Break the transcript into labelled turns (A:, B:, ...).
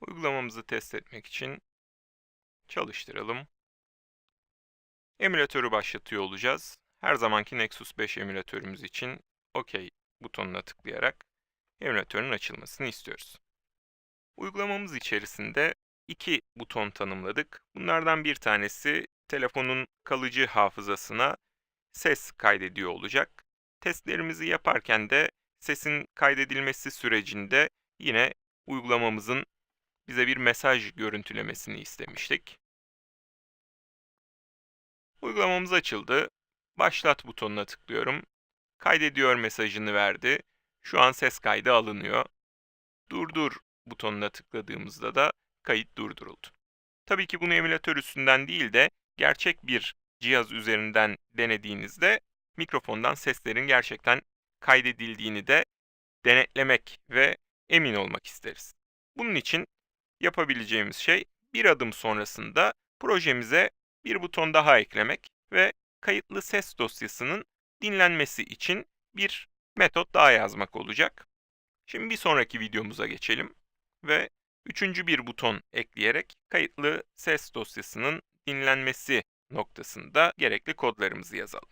A: Uygulamamızı test etmek için çalıştıralım. Emülatörü başlatıyor olacağız. Her zamanki Nexus 5 emülatörümüz için OK butonuna tıklayarak emülatörün açılmasını istiyoruz. Uygulamamız içerisinde iki buton tanımladık. Bunlardan bir tanesi telefonun kalıcı hafızasına ses kaydediyor olacak. Testlerimizi yaparken de sesin kaydedilmesi sürecinde yine uygulamamızın bize bir mesaj görüntülemesini istemiştik. Uygulamamız açıldı. Başlat butonuna tıklıyorum. Kaydediyor mesajını verdi. Şu an ses kaydı alınıyor. Durdur butonuna tıkladığımızda da kayıt durduruldu. Tabii ki bunu emülatör üstünden değil de gerçek bir cihaz üzerinden denediğinizde mikrofondan seslerin gerçekten kaydedildiğini de denetlemek ve emin olmak isteriz. Bunun için yapabileceğimiz şey bir adım sonrasında projemize bir buton daha eklemek ve kayıtlı ses dosyasının dinlenmesi için bir metot daha yazmak olacak. Şimdi bir sonraki videomuza geçelim ve üçüncü bir buton ekleyerek kayıtlı ses dosyasının dinlenmesi noktasında gerekli kodlarımızı yazalım.